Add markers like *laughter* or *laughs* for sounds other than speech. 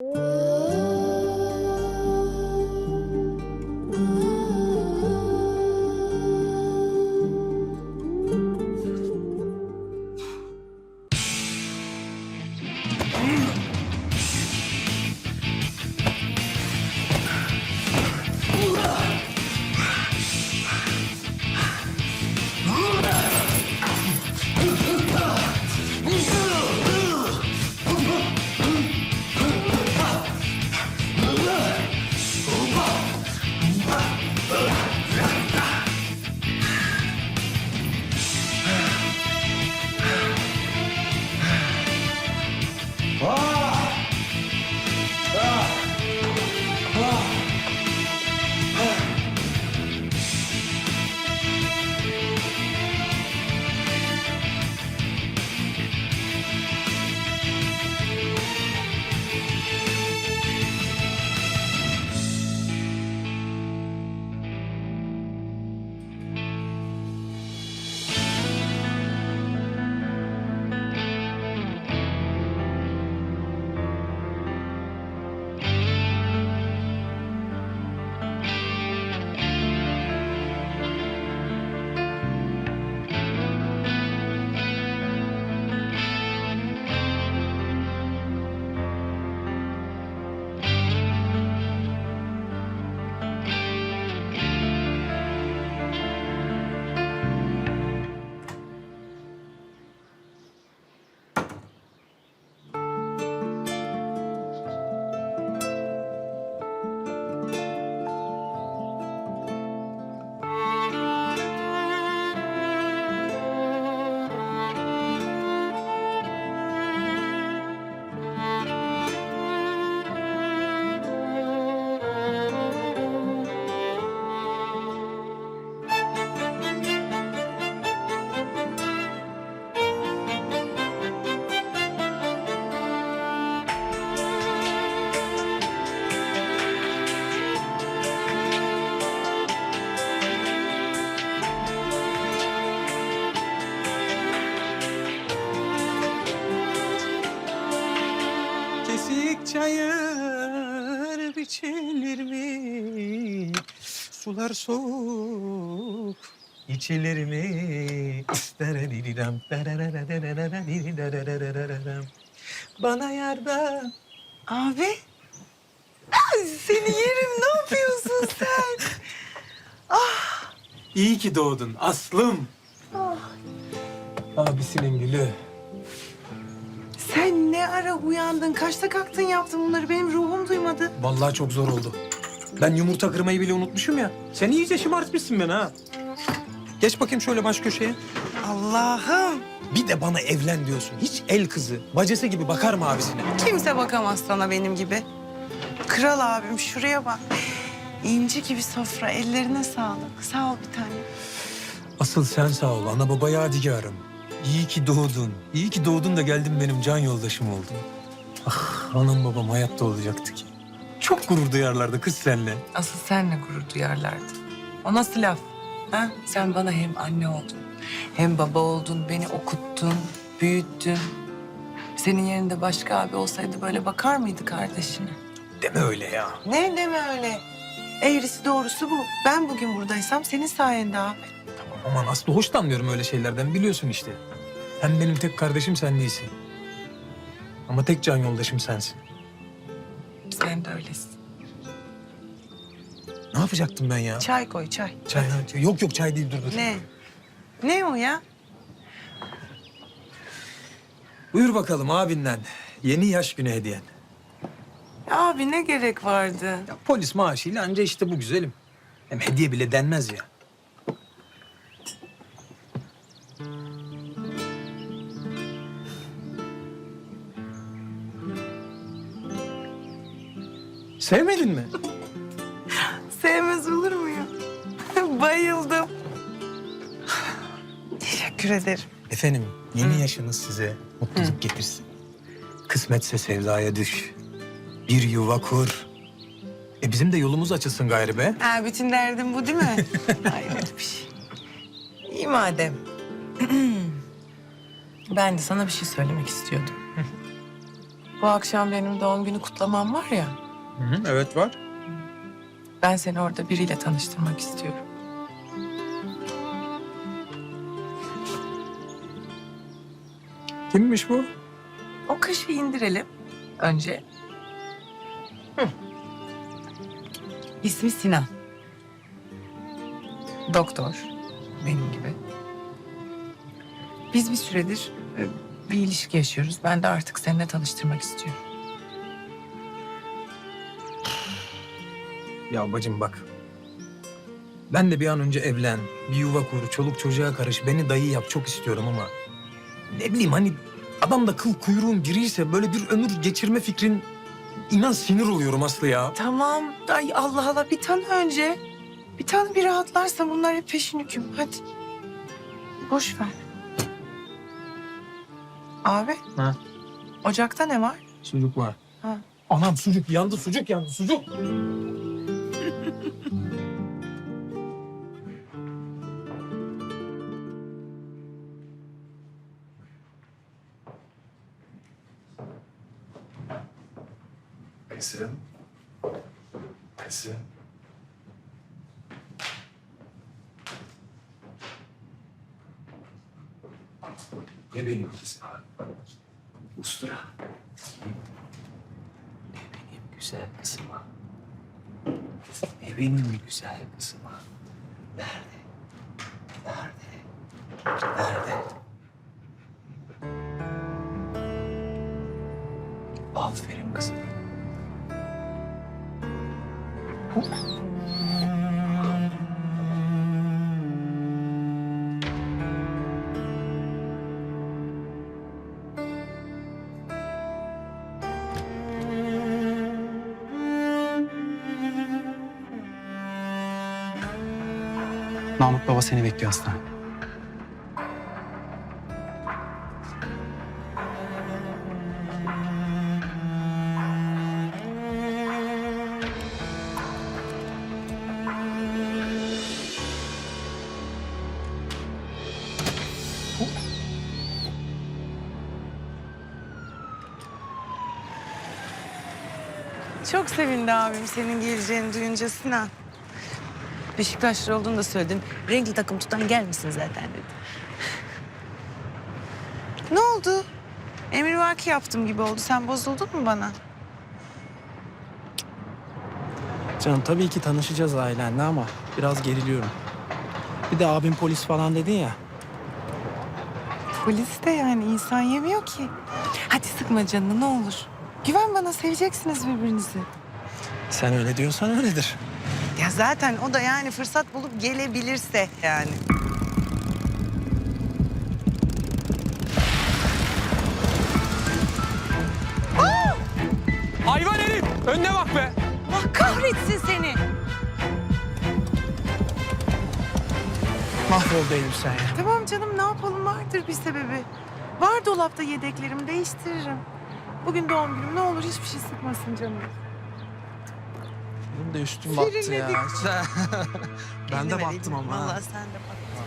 Ooh. içilir mi? Sular soğuk içilir mi? Bana yardım. Abi. Seni yerim ne yapıyorsun sen? Ah. İyi ki doğdun aslım. Ah. Abisinin gülü. Sen ne ara uyandın? Kaçta kalktın yaptın bunları? Benim ruhum duymadı. Vallahi çok zor oldu. Ben yumurta kırmayı bile unutmuşum ya. Sen iyice şımartmışsın beni ha. Geç bakayım şöyle baş köşeye. Allah'ım. Bir de bana evlen diyorsun. Hiç el kızı, bacası gibi bakar mı abisine? Kimse bakamaz sana benim gibi. Kral abim şuraya bak. İnci gibi sofra. Ellerine sağlık. Sağ ol bir tane. Asıl sen sağ ol. Ana baba yadigarım. İyi ki doğdun. İyi ki doğdun da geldin benim can yoldaşım oldun. Ah anam babam hayatta olacaktı ki. Çok gurur duyarlardı kız seninle. Asıl senle gurur duyarlardı. O nasıl laf? Ha? Sen bana hem anne oldun, hem baba oldun, beni okuttun, büyüttün. Senin yerinde başka abi olsaydı böyle bakar mıydı kardeşine? Deme öyle ya. Ne deme öyle. Eğrisi doğrusu bu. Ben bugün buradaysam senin sayende abi. Tamam aman Aslı hoşlanmıyorum öyle şeylerden biliyorsun işte. Hem benim tek kardeşim sen değilsin. Ama tek can yoldaşım sensin. Sen de öylesin. Ne yapacaktım ben ya? Çay koy çay. Çay, ha, yok yok çay değil dur dur. Ne? Ne o ya? Buyur bakalım abinden. Yeni yaş günü hediyen. Abi ne gerek vardı? Ya polis maaşıyla anca işte bu güzelim. Hem hediye bile denmez ya. Sevmedin mi? Sevmez olur muyum? *laughs* Bayıldım. Teşekkür ederim. Efendim yeni yaşınız size mutluluk getirsin. Kısmetse sevdaya düş. Bir yuva kur. E bizim de yolumuz açılsın gayrı be. Ha, bütün derdim bu değil mi? *laughs* Hayret bir şey. İyi madem. *clears throat* ben de sana bir şey söylemek istiyordum. Bu akşam benim doğum günü kutlamam var ya. Hı hı, evet var. Ben seni orada biriyle tanıştırmak istiyorum. Kimmiş bu? O kaşı indirelim önce. Hı. İsmi Sinan. Doktor. Benim gibi. Biz bir süredir e, bir ilişki yaşıyoruz. Ben de artık seninle tanıştırmak istiyorum. Ya bacım bak. Ben de bir an önce evlen, bir yuva kur, çoluk çocuğa karış, beni dayı yap çok istiyorum ama... Ne bileyim hani adam da kıl kuyruğun biriyse böyle bir ömür geçirme fikrin... inan sinir oluyorum Aslı ya. Tamam. Ay Allah Allah bir tane önce. Bir tane bir rahatlarsa bunlar hep peşin hüküm. Hadi. Boş ver. Abi. Ha? Ocakta ne var? Sucuk var. Ha. Anam sucuk yandı, sucuk yandı, sucuk. Kızım. Kızım. Ne benim kızım? Ustura. Ne benim güzel kızıma. Ne benim güzel kızıma. Nerede? Nerede? Nerede? Aferin kızım. Namık baba seni bekliyor hastane. Çok sevindi abim senin geleceğini duyunca Sinan. Beşiktaşlı olduğunu da söyledin. Renkli takım tutan gelmesin zaten dedi. ne oldu? Emirvaki yaptım gibi oldu. Sen bozuldun mu bana? Canım tabii ki tanışacağız ailenle ama biraz geriliyorum. Bir de abim polis falan dedin ya. Polis de yani insan yemiyor ki. Hadi sıkma canını ne olur. Güven bana seveceksiniz birbirinizi. Sen öyle diyorsan öyledir. Ya zaten o da yani fırsat bulup gelebilirse yani. Hayvan herif! Önüne bak be! Allah kahretsin seni. Mahvoldu Elif sen ya. Tamam canım ne yapalım vardır bir sebebi. Var dolapta yedeklerim değiştiririm. Bugün doğum günüm ne olur hiçbir şey sıkmasın canım. Benim de üstüm battı ya. Serinledik. *laughs* ben de battım ama. ha. Vallahi sen de battın.